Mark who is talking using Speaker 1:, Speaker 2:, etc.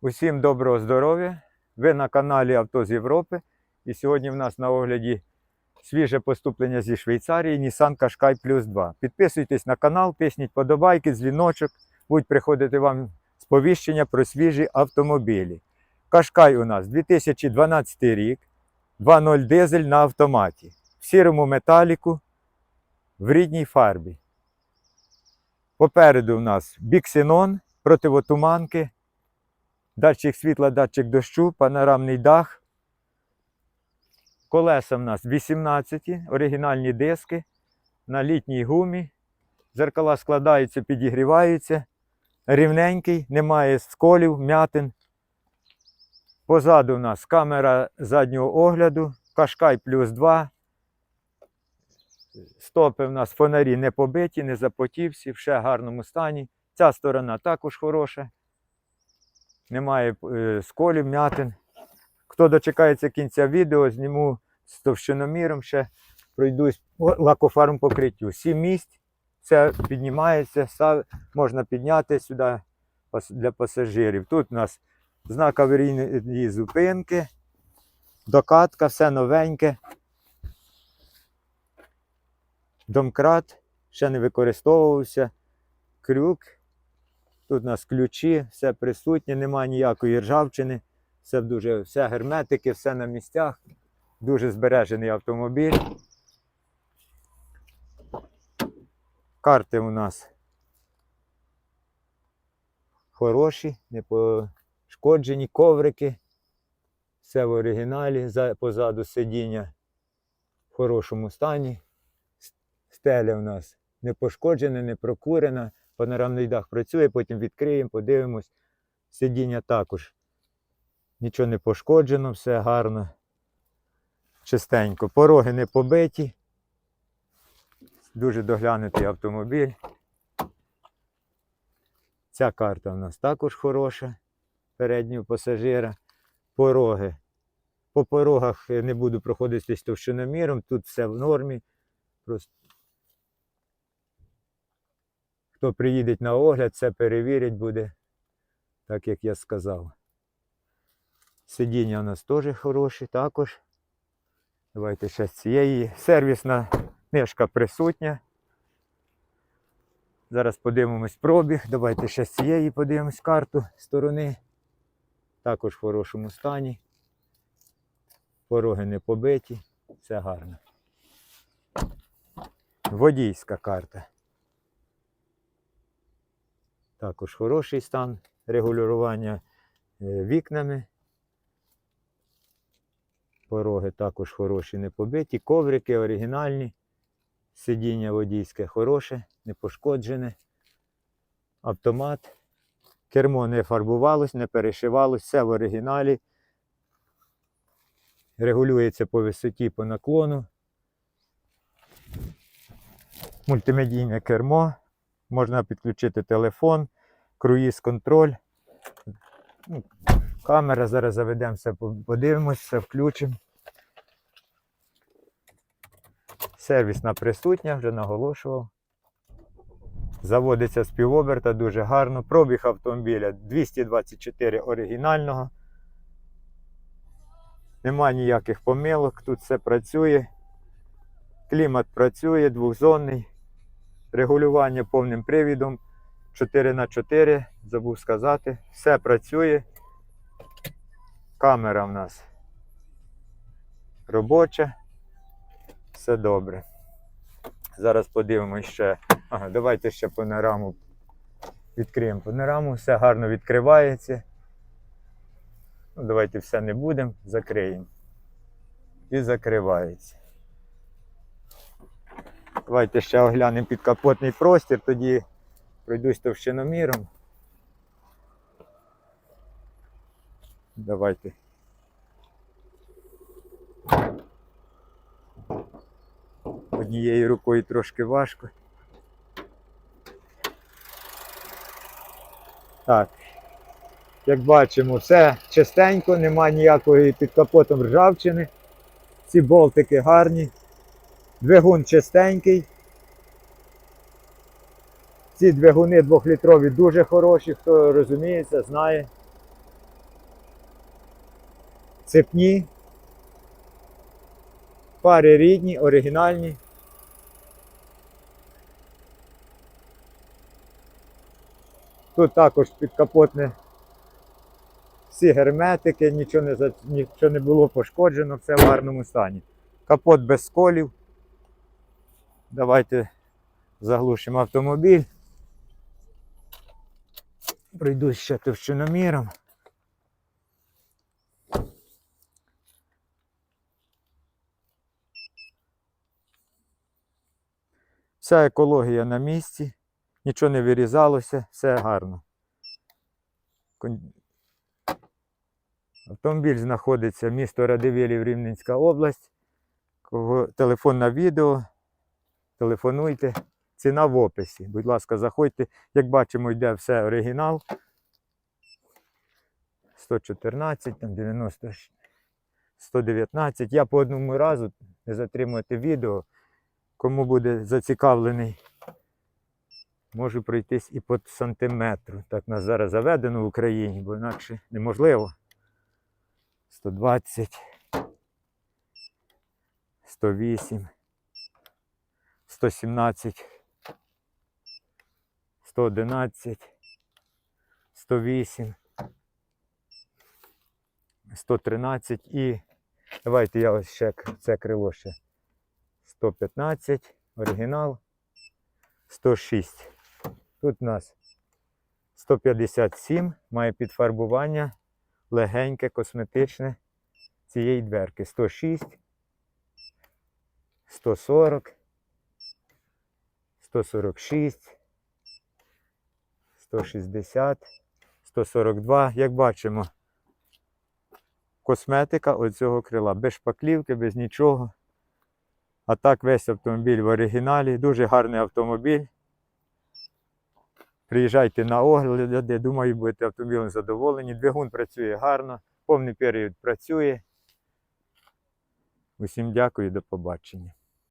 Speaker 1: Усім доброго здоров'я! Ви на каналі Авто з Європи. І сьогодні в нас на огляді свіже поступлення зі Швейцарії Nissan Qashqai Plus 2. Підписуйтесь на канал, тисніть подобайки, дзвіночок. Будуть приходити вам сповіщення про свіжі автомобілі. Qashqai у нас 2012 рік, 2.0 дизель на автоматі, в сірому металіку, в рідній фарбі. Попереду у нас біксенон, противотуманки, датчик світла, датчик дощу, панорамний дах. Колеса в нас 18, оригінальні диски на літній гумі. Зеркала складаються, підігріваються. Рівненький, немає сколів, м'ятин. Позаду у нас камера заднього огляду, Кашкай плюс 2. Стопи в нас фонарі не побиті, не запотівші, в гарному стані. Ця сторона також хороша. Немає е, сколів, м'ятин. Хто дочекається кінця відео, зніму з товщиноміром ще пройдусь лакофарм покриттю. Сім місць, все піднімається, можна підняти сюди для пасажирів. Тут у нас знак аварійної зупинки, докатка, все новеньке. Домкрат ще не використовувався. Крюк. Тут у нас ключі, все присутнє, немає ніякої ржавчини. Все дуже, все герметики, все на місцях. Дуже збережений автомобіль. Карти у нас хороші, не пошкоджені, коврики. Все в оригіналі, позаду сидіння в хорошому стані. Стеля у нас не пошкоджена, не прокурена. Панорамний дах працює, потім відкриємо, подивимось. Сидіння також. Нічого не пошкоджено, все гарно. Чистенько. Пороги не побиті. Дуже доглянутий автомобіль. Ця карта у нас також хороша. Переднього пасажира. Пороги. По порогах не буду проходитись товщиноміром, тут все в нормі. Просто хто приїде на огляд, це перевірять буде, так як я сказав. Сидіння у нас теж хороші, також. Давайте ще з цієї. Сервісна книжка присутня. Зараз подивимось пробіг. Давайте ще з цієї подивимось карту сторони. Також в хорошому стані. Пороги не побиті, все гарно. Водійська карта. Також хороший стан регулювання е, вікнами. Пороги також хороші, не побиті. Коврики оригінальні. Сидіння водійське хороше, не пошкоджене. Автомат. Кермо не фарбувалось, не перешивалось, все в оригіналі. Регулюється по висоті, по наклону. Мультимедійне кермо. Можна підключити телефон, круїз контроль. Ну, Камера, зараз заведемо все, подивимось, все включимо. Сервісна присутня, вже наголошував. Заводиться з півоберта дуже гарно. Пробіг автомобіля 224 оригінального. Нема ніяких помилок, тут все працює. Клімат працює, двохзонний. Регулювання повним привідом 4х4, забув сказати. Все працює. Камера в нас робоча. Все добре. Зараз подивимось ще. Ага, давайте ще панораму відкриємо панораму. Все гарно відкривається. Ну, давайте все не будемо, закриємо. І закривається. Давайте ще оглянемо підкапотний простір, тоді пройдусь товщиноміром. Давайте. Однією рукою трошки важко. Так. Як бачимо, все чистенько, немає ніякої під капотом ржавчини. Ці болтики гарні. Двигун чистенький. Ці двигуни двохлітрові дуже хороші, хто розуміється, знає. цепні. Пари рідні, оригінальні. Тут також підкапотне всі герметики, нічого не, нічого не було пошкоджено, все в гарному стані. Капот без сколів. Давайте заглушимо автомобіль. Пройдусь ще товщиноміром. Вся екологія на місці, нічого не вирізалося, все гарно. Автомобіль знаходиться місто Радивилів, Рівненська область. Телефон на відео, телефонуйте. Ціна в описі. Будь ласка, заходьте. Як бачимо, йде все оригінал. 114, там 90, 119. Я по одному разу не затримувати відео. Кому буде зацікавлений, можу пройтись і по сантиметру. Так нас зараз заведено в Україні, бо інакше неможливо. 120, 108, 117, 111, 108, 113 і давайте я ось ще це крило ще 115, оригінал, 106. Тут у нас 157, має підфарбування, легеньке, косметичне цієї дверки. 106, 140, 146, 160, 142. Як бачимо, косметика оцього крила. Без шпаклівки, без нічого. А так весь автомобіль в оригіналі. Дуже гарний автомобіль. Приїжджайте на огляди, думаю, будете автомобілем задоволені. Двигун працює гарно, повний період працює. Усім дякую, до побачення.